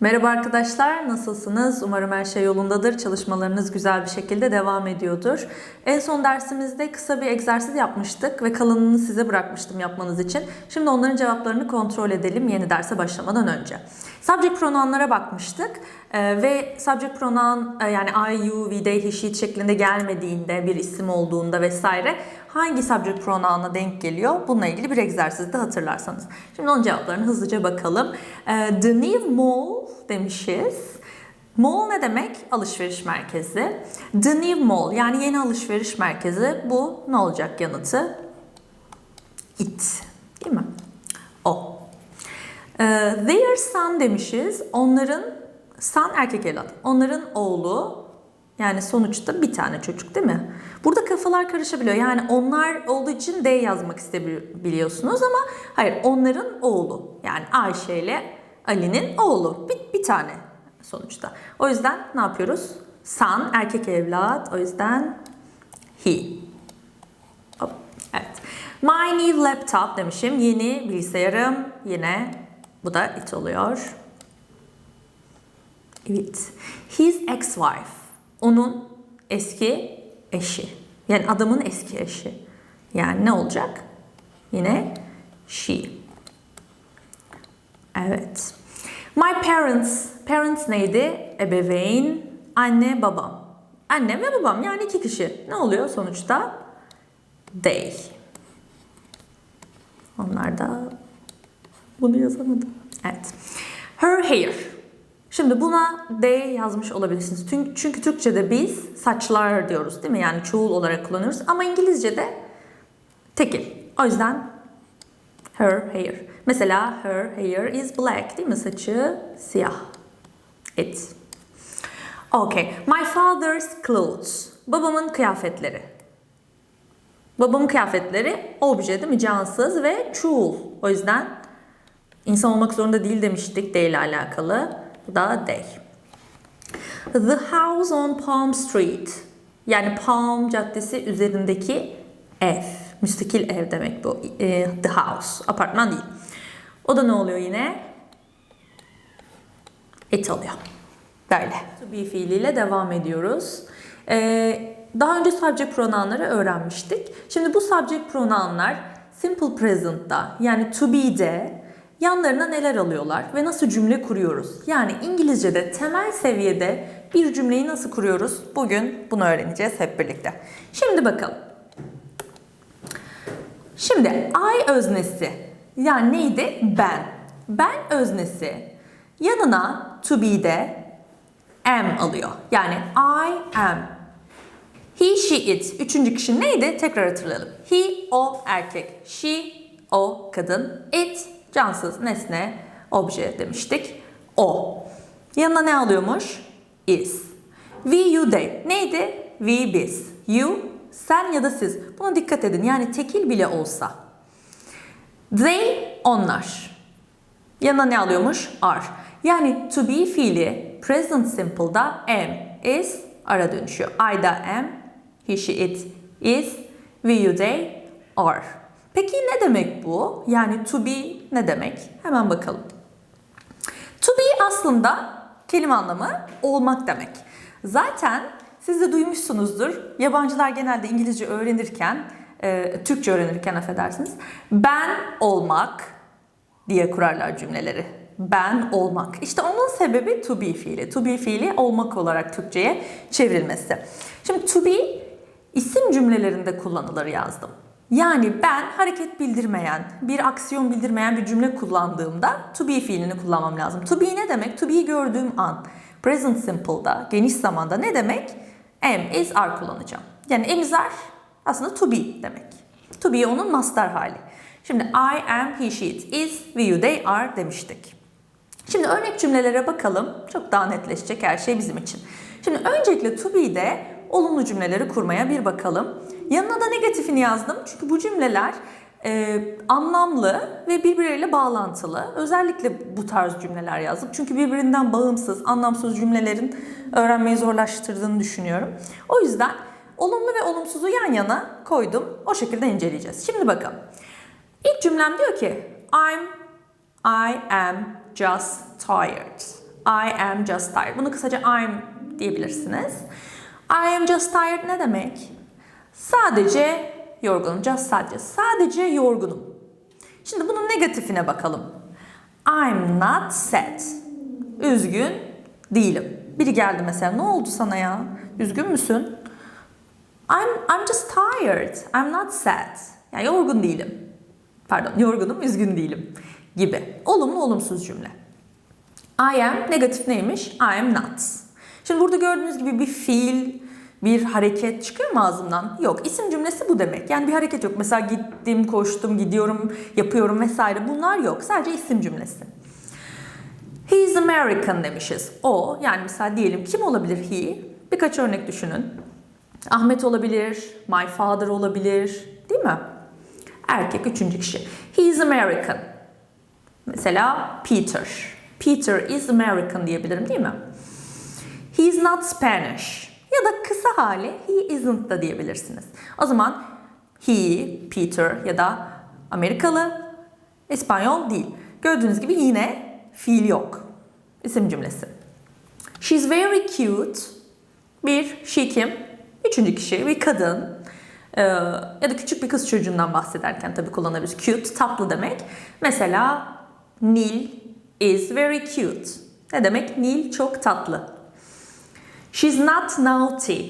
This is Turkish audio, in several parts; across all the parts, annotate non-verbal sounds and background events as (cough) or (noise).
Merhaba arkadaşlar, nasılsınız? Umarım her şey yolundadır. Çalışmalarınız güzel bir şekilde devam ediyordur. En son dersimizde kısa bir egzersiz yapmıştık ve kalanını size bırakmıştım yapmanız için. Şimdi onların cevaplarını kontrol edelim yeni derse başlamadan önce. Subject pronounlara bakmıştık Ee, ve subject pronoun e, yani I, you, we, they, he, she şeklinde gelmediğinde bir isim olduğunda vesaire hangi subject pronoun'a denk geliyor? Bununla ilgili bir egzersizde hatırlarsanız. Şimdi onun cevaplarını hızlıca bakalım. Ee, The new mall demişiz. Mall ne demek? Alışveriş merkezi. The new mall yani yeni alışveriş merkezi. Bu ne olacak yanıtı? It. Değil mi? O. Ee, their son demişiz. Onların son erkek evlat. Onların oğlu yani sonuçta bir tane çocuk değil mi? Burada kafalar karışabiliyor. Yani onlar olduğu için D yazmak isteyebiliyorsunuz ama hayır onların oğlu. Yani Ayşe ile Ali'nin oğlu. Bir, bir tane sonuçta. O yüzden ne yapıyoruz? Son erkek evlat. O yüzden he. Hop, Evet. My new laptop demişim. Yeni bilgisayarım. Yine bu da it oluyor. Evet. His ex-wife. Onun eski eşi. Yani adamın eski eşi. Yani ne olacak? Yine she. Evet. My parents. Parents neydi? Ebeveyn, anne, babam. Annem ve babam yani iki kişi. Ne oluyor sonuçta? They. Onlar da bunu yazamadım. Evet. Her hair. Şimdi buna D yazmış olabilirsiniz. Çünkü, Türkçe'de biz saçlar diyoruz değil mi? Yani çoğul olarak kullanıyoruz. Ama İngilizce'de tekil. O yüzden her hair. Mesela her hair is black değil mi? Saçı siyah. It. Okay. My father's clothes. Babamın kıyafetleri. Babamın kıyafetleri obje değil mi? Cansız ve çoğul. O yüzden insan olmak zorunda değil demiştik D ile alakalı. Bu da they. The house on Palm Street. Yani Palm Caddesi üzerindeki ev. Müstakil ev demek bu. E, The house. Apartman değil. O da ne oluyor yine? It oluyor. Böyle. To be fiiliyle devam ediyoruz. Ee, daha önce subject pronounları öğrenmiştik. Şimdi bu subject pronounlar simple present'ta yani to be'de yanlarına neler alıyorlar ve nasıl cümle kuruyoruz? Yani İngilizce'de temel seviyede bir cümleyi nasıl kuruyoruz? Bugün bunu öğreneceğiz hep birlikte. Şimdi bakalım. Şimdi I öznesi yani neydi? Ben. Ben öznesi yanına to be'de am alıyor. Yani I am. He, she, it. Üçüncü kişi neydi? Tekrar hatırlayalım. He, o erkek. She, o kadın. It, cansız nesne, obje demiştik. O. Yanına ne alıyormuş? Is. We, you, they. Neydi? We, biz. You, sen ya da siz. Buna dikkat edin. Yani tekil bile olsa. They, onlar. Yanına ne alıyormuş? Are. Yani to be fiili present simple'da am, is, ara dönüşüyor. I da am, he, she, it, is, we, you, they, are. Peki ne demek bu? Yani to be ne demek? Hemen bakalım. To be aslında kelime anlamı olmak demek. Zaten siz de duymuşsunuzdur. Yabancılar genelde İngilizce öğrenirken, e, Türkçe öğrenirken affedersiniz. Ben olmak diye kurarlar cümleleri. Ben olmak. İşte onun sebebi to be fiili. To be fiili olmak olarak Türkçe'ye çevrilmesi. Şimdi to be isim cümlelerinde kullanılır yazdım. Yani ben hareket bildirmeyen, bir aksiyon bildirmeyen bir cümle kullandığımda to be fiilini kullanmam lazım. To be ne demek? To be'yi gördüğüm an. Present simple'da, geniş zamanda ne demek? Am, is, are kullanacağım. Yani am is are aslında to be demek. To be onun master hali. Şimdi I am, he, she, it, is, we, you, they are demiştik. Şimdi örnek cümlelere bakalım. Çok daha netleşecek her şey bizim için. Şimdi öncelikle to be'de olumlu cümleleri kurmaya bir bakalım. Yanına da negatifini yazdım. Çünkü bu cümleler e, anlamlı ve birbirleriyle bağlantılı. Özellikle bu tarz cümleler yazdım. Çünkü birbirinden bağımsız, anlamsız cümlelerin öğrenmeyi zorlaştırdığını düşünüyorum. O yüzden olumlu ve olumsuzu yan yana koydum. O şekilde inceleyeceğiz. Şimdi bakalım. İlk cümlem diyor ki I'm I am just tired. I am just tired. Bunu kısaca I'm diyebilirsiniz. I am just tired ne demek? Sadece yorgunum. Just sadece. Sadece yorgunum. Şimdi bunun negatifine bakalım. I'm not sad. Üzgün değilim. Biri geldi mesela. Ne oldu sana ya? Üzgün müsün? I'm, I'm just tired. I'm not sad. Yani yorgun değilim. Pardon, yorgunum, üzgün değilim gibi. Olumlu, olumsuz cümle. I am negatif neymiş? I am not. Şimdi burada gördüğünüz gibi bir fiil, bir hareket çıkıyor mu ağzımdan? Yok. İsim cümlesi bu demek. Yani bir hareket yok. Mesela gittim, koştum, gidiyorum, yapıyorum vesaire. Bunlar yok. Sadece isim cümlesi. He is American demişiz. O yani mesela diyelim kim olabilir he? Birkaç örnek düşünün. Ahmet olabilir, my father olabilir, değil mi? Erkek üçüncü kişi. He is American. Mesela Peter. Peter is American diyebilirim değil mi? He is not Spanish. Ya da kısa hali he isn't da diyebilirsiniz. O zaman he, Peter ya da Amerikalı, İspanyol değil. Gördüğünüz gibi yine fiil yok. İsim cümlesi. She's very cute. Bir, she kim? Üçüncü kişi bir kadın. Ee, ya da küçük bir kız çocuğundan bahsederken tabii kullanabiliriz. Cute, tatlı demek. Mesela Neil is very cute. Ne demek? Neil çok tatlı. She's not naughty.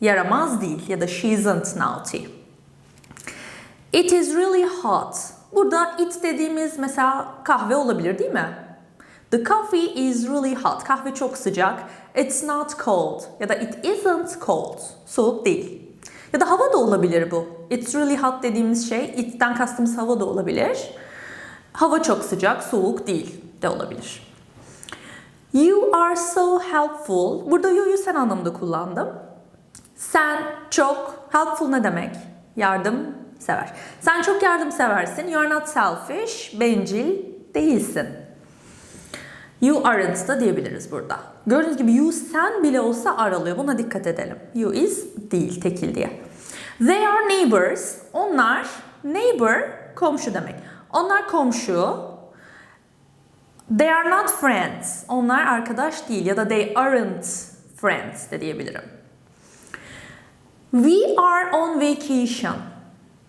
Yaramaz değil ya da she isn't naughty. It is really hot. Burada it dediğimiz mesela kahve olabilir değil mi? The coffee is really hot. Kahve çok sıcak. It's not cold. Ya da it isn't cold. Soğuk değil. Ya da hava da olabilir bu. It's really hot dediğimiz şey, it'ten kastımız hava da olabilir. Hava çok sıcak, soğuk değil de olabilir. You are so helpful. Burada you'yu sen anlamında kullandım. Sen çok helpful ne demek? Yardım sever. Sen çok yardımseversin. You are not selfish. Bencil değilsin. You aren't da diyebiliriz burada. Gördüğünüz gibi you sen bile olsa aralıyor. Buna dikkat edelim. You is değil tekil diye. They are neighbors. Onlar neighbor komşu demek. Onlar komşu. They are not friends. Onlar arkadaş değil ya da they aren't friends de diyebilirim. We are on vacation.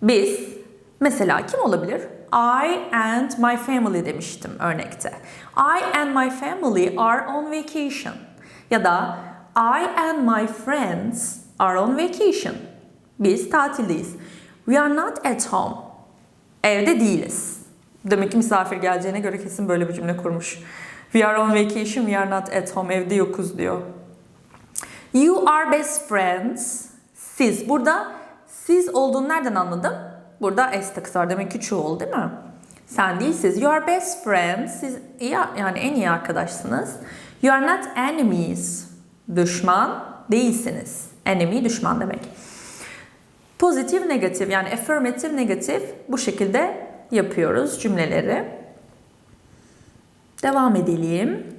Biz mesela kim olabilir? I and my family demiştim örnekte. I and my family are on vacation. Ya da I and my friends are on vacation. Biz tatildeyiz. We are not at home. Evde değiliz. Demek ki misafir geleceğine göre kesin böyle bir cümle kurmuş. We are on vacation, we are not at home. Evde yokuz diyor. You are best friends. Siz. Burada siz olduğunu nereden anladım? Burada S takısı var. Demek ki çoğul değil mi? Sen değil siz. You are best friends. Siz iyi, yani en iyi arkadaşsınız. You are not enemies. Düşman değilsiniz. Enemy düşman demek. Pozitif, negatif yani affirmative, negatif bu şekilde yapıyoruz cümleleri. Devam edelim.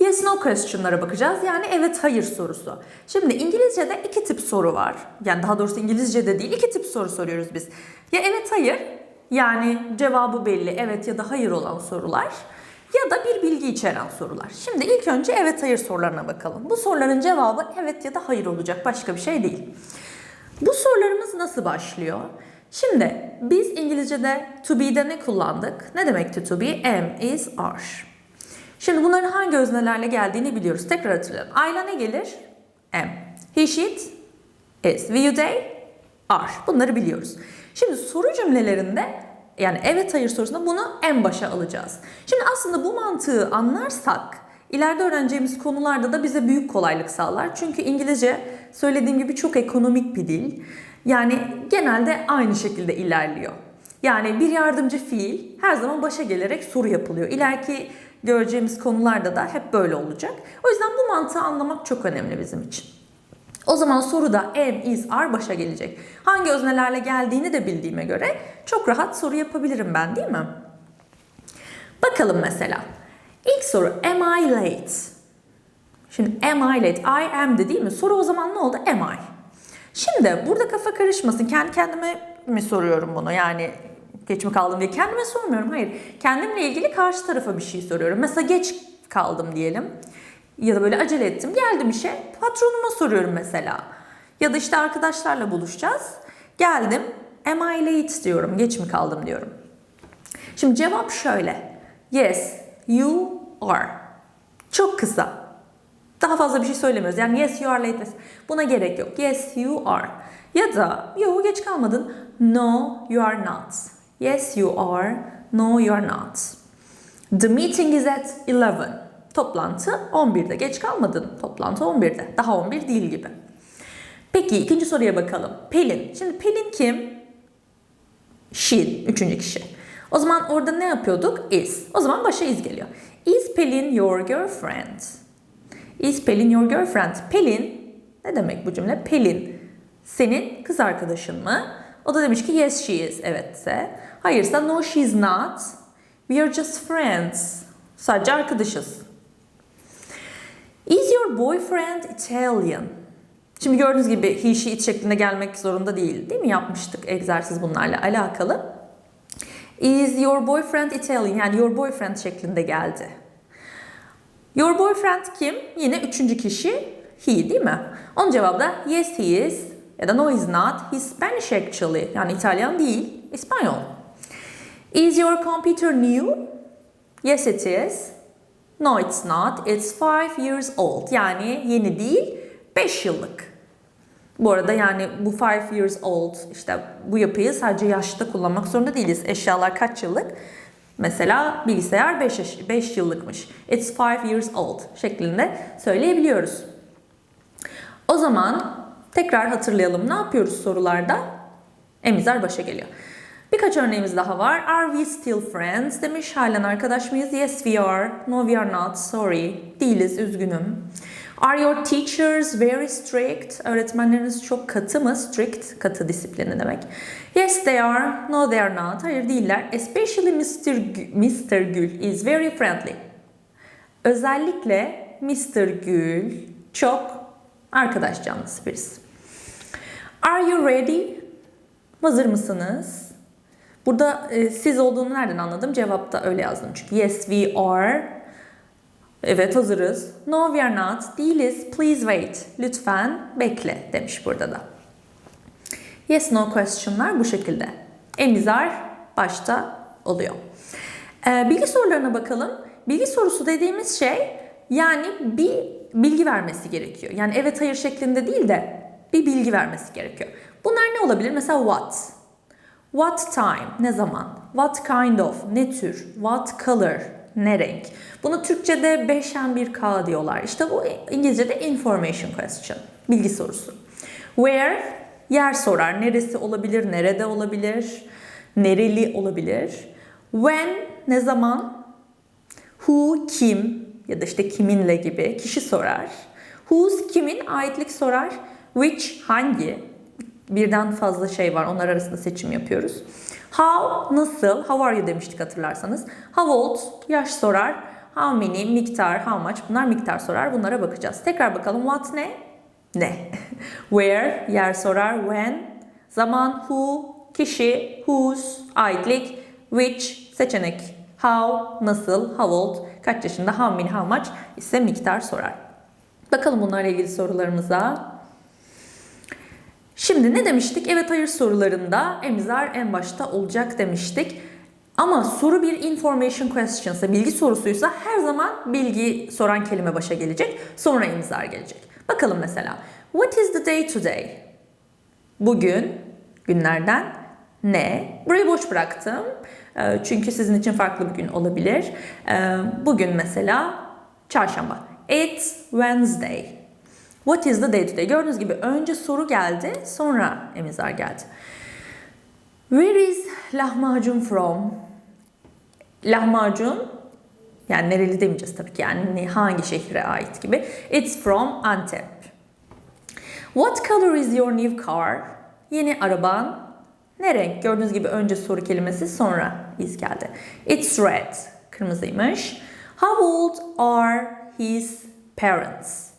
Yes no question'lara bakacağız. Yani evet hayır sorusu. Şimdi İngilizce'de iki tip soru var. Yani daha doğrusu İngilizce'de değil iki tip soru soruyoruz biz. Ya evet hayır yani cevabı belli evet ya da hayır olan sorular ya da bir bilgi içeren sorular. Şimdi ilk önce evet hayır sorularına bakalım. Bu soruların cevabı evet ya da hayır olacak başka bir şey değil. Bu sorularımız nasıl başlıyor? Şimdi biz İngilizce'de to be'de ne kullandık? Ne demekti to be? Am, is, are. Şimdi bunların hangi öznelerle geldiğini biliyoruz. Tekrar hatırlayalım. Ayla ne gelir? Am. He, she, it, is. We, you, they, are. Bunları biliyoruz. Şimdi soru cümlelerinde yani evet hayır sorusunda bunu en başa alacağız. Şimdi aslında bu mantığı anlarsak ileride öğreneceğimiz konularda da bize büyük kolaylık sağlar. Çünkü İngilizce söylediğim gibi çok ekonomik bir dil. Yani genelde aynı şekilde ilerliyor. Yani bir yardımcı fiil her zaman başa gelerek soru yapılıyor. İleriki göreceğimiz konularda da hep böyle olacak. O yüzden bu mantığı anlamak çok önemli bizim için. O zaman soruda am, is, are başa gelecek. Hangi öznelerle geldiğini de bildiğime göre çok rahat soru yapabilirim ben değil mi? Bakalım mesela. İlk soru am I late? Şimdi am I late? I am de değil mi? Soru o zaman ne oldu? Am I? Şimdi burada kafa karışmasın. Kendi kendime mi soruyorum bunu? Yani geç mi kaldım diye kendime sormuyorum. Hayır. Kendimle ilgili karşı tarafa bir şey soruyorum. Mesela geç kaldım diyelim. Ya da böyle acele ettim. Geldim işe. Patronuma soruyorum mesela. Ya da işte arkadaşlarla buluşacağız. Geldim. Am I late diyorum. Geç mi kaldım diyorum. Şimdi cevap şöyle. Yes, you are. Çok kısa. Daha fazla bir şey söylemiyoruz. Yani yes you are late. Buna gerek yok. Yes you are. Ya da yo geç kalmadın. No you are not. Yes you are. No you are not. The meeting is at 11. Toplantı 11'de. Geç kalmadın. Toplantı 11'de. Daha 11 değil gibi. Peki ikinci soruya bakalım. Pelin. Şimdi Pelin kim? She. Üçüncü kişi. O zaman orada ne yapıyorduk? Is. O zaman başa is geliyor. Is Pelin your girlfriend? Is Pelin your girlfriend? Pelin ne demek bu cümle? Pelin senin kız arkadaşın mı? O da demiş ki yes she is. Evetse. Hayırsa no she is not. We are just friends. Sadece arkadaşız. Is your boyfriend Italian? Şimdi gördüğünüz gibi he, she, it şeklinde gelmek zorunda değil. Değil mi? Yapmıştık egzersiz bunlarla alakalı. Is your boyfriend Italian? Yani your boyfriend şeklinde geldi. Your boyfriend kim? Yine üçüncü kişi he değil mi? Onun cevabı da yes he is ya da no he's not. He's Spanish actually. Yani İtalyan değil, İspanyol. Is your computer new? Yes it is. No it's not. It's five years old. Yani yeni değil, 5 yıllık. Bu arada yani bu 5 years old işte bu yapıyı sadece yaşta kullanmak zorunda değiliz. Eşyalar kaç yıllık? Mesela bilgisayar 5, 5 yıllıkmış. It's 5 years old şeklinde söyleyebiliyoruz. O zaman tekrar hatırlayalım. Ne yapıyoruz sorularda? Emizler başa geliyor. Birkaç örneğimiz daha var. Are we still friends? Demiş. Halen arkadaş mıyız? Yes we are. No we are not. Sorry. Değiliz. Üzgünüm. Are your teachers very strict? Öğretmenleriniz çok katı mı? Strict, katı disiplini demek. Yes they are. No they are not. Hayır değiller. Especially Mr. Gül, Mr. Gül is very friendly. Özellikle Mr. Gül çok arkadaş canlısı birisi. Are you ready? Hazır mısınız? Burada e, siz olduğunu nereden anladım? Cevapta öyle yazdım çünkü. Yes we are. Evet hazırız. No we are not. Değiliz. Please wait. Lütfen bekle demiş burada da. Yes no question'lar bu şekilde. Emizar başta oluyor. Ee, bilgi sorularına bakalım. Bilgi sorusu dediğimiz şey yani bir bilgi vermesi gerekiyor. Yani evet hayır şeklinde değil de bir bilgi vermesi gerekiyor. Bunlar ne olabilir? Mesela what? What time? Ne zaman? What kind of? Ne tür? What color? Ne renk? Bunu Türkçe'de 5M1K diyorlar. İşte bu İngilizce'de information question. Bilgi sorusu. Where? Yer sorar. Neresi olabilir? Nerede olabilir? Nereli olabilir? When? Ne zaman? Who? Kim? Ya da işte kiminle gibi kişi sorar. Whose? Kimin? Aitlik sorar. Which? Hangi? Birden fazla şey var. Onlar arasında seçim yapıyoruz. How? Nasıl? How are you demiştik hatırlarsanız. How old? Yaş sorar. How many? Miktar. How much? Bunlar miktar sorar. Bunlara bakacağız. Tekrar bakalım. What ne? Ne? (laughs) Where? Yer sorar. When? Zaman. Who? Kişi. Whose? Aitlik. Which? Seçenek. How? Nasıl? How old? Kaç yaşında? How many? How much? ise miktar sorar. Bakalım bunlarla ilgili sorularımıza. Şimdi ne demiştik? Evet hayır sorularında emizar en başta olacak demiştik. Ama soru bir information question'sa, bilgi sorusuysa her zaman bilgi soran kelime başa gelecek. Sonra emizar gelecek. Bakalım mesela. What is the day today? Bugün günlerden ne? Burayı boş bıraktım. Ee, Çünkü sizin için farklı bir gün olabilir. Ee, Bugün mesela çarşamba. It's Wednesday. What is the day today? Gördüğünüz gibi önce soru geldi, sonra emizar geldi. Where is lahmacun from? Lahmacun yani nereli demeyeceğiz tabii ki yani hangi şehre ait gibi. It's from Antep. What color is your new car? Yeni araban ne renk? Gördüğünüz gibi önce soru kelimesi sonra is geldi. It's red. Kırmızıymış. How old are his parents?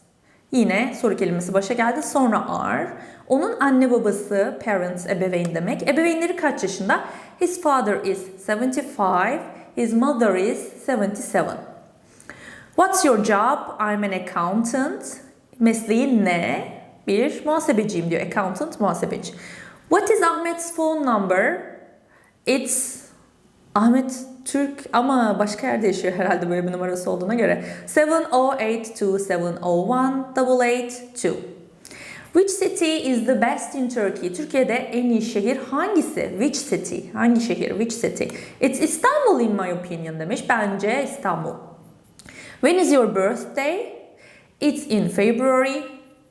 Yine soru kelimesi başa geldi. Sonra are. Onun anne babası, parents, ebeveyn demek. Ebeveynleri kaç yaşında? His father is 75. His mother is 77. What's your job? I'm an accountant. Mesleğin ne? Bir muhasebeciyim diyor. Accountant, muhasebeci. What is Ahmet's phone number? It's Ahmet Türk ama başka yerde yaşıyor herhalde böyle bir numarası olduğuna göre. 7082701882. Which city is the best in Turkey? Türkiye'de en iyi şehir hangisi? Which city? Hangi şehir? Which city? It's Istanbul in my opinion demiş. Bence İstanbul. When is your birthday? It's in February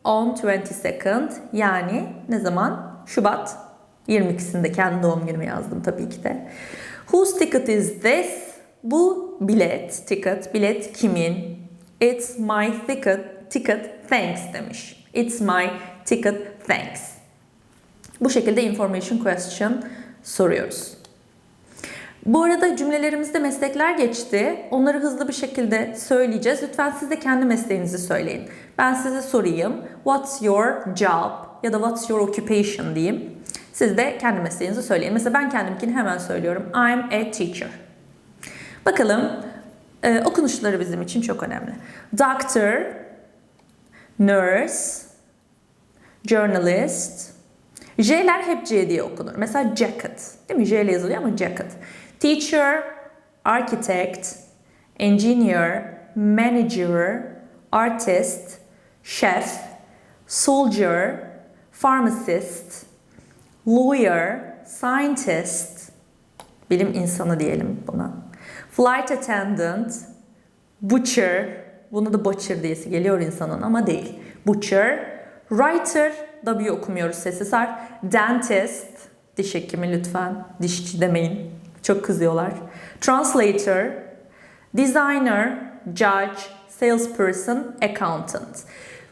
on 22nd. Yani ne zaman? Şubat 22'sinde kendi doğum günümü yazdım tabii ki de. Whose ticket is this? Bu bilet, ticket, bilet kimin? It's my ticket, ticket, thanks demiş. It's my ticket, thanks. Bu şekilde information question soruyoruz. Bu arada cümlelerimizde meslekler geçti. Onları hızlı bir şekilde söyleyeceğiz. Lütfen siz de kendi mesleğinizi söyleyin. Ben size sorayım. What's your job? Ya da what's your occupation diyeyim. Siz de kendi mesleğinizi söyleyin. Mesela ben kendimkini hemen söylüyorum. I'm a teacher. Bakalım e, okunuşları bizim için çok önemli. Doctor, nurse, journalist. J'ler hep C diye okunur. Mesela jacket. Değil mi? J ile yazılıyor ama jacket. Teacher, architect, engineer, manager, artist, chef, soldier, pharmacist, lawyer, scientist, bilim insanı diyelim buna. Flight attendant, butcher, bunu da butcher diyesi geliyor insanın ama değil. Butcher, writer, W okumuyoruz sessiz harf. Dentist, diş hekimi lütfen, dişçi demeyin. Çok kızıyorlar. Translator, designer, judge, salesperson, accountant.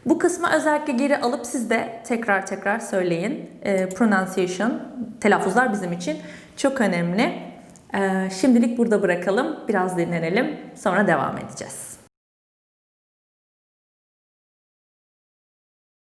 Bu kısmı özellikle geri alıp siz de tekrar tekrar söyleyin. E, pronunciation, telaffuzlar bizim için çok önemli. E, şimdilik burada bırakalım. Biraz dinlenelim. Sonra devam edeceğiz.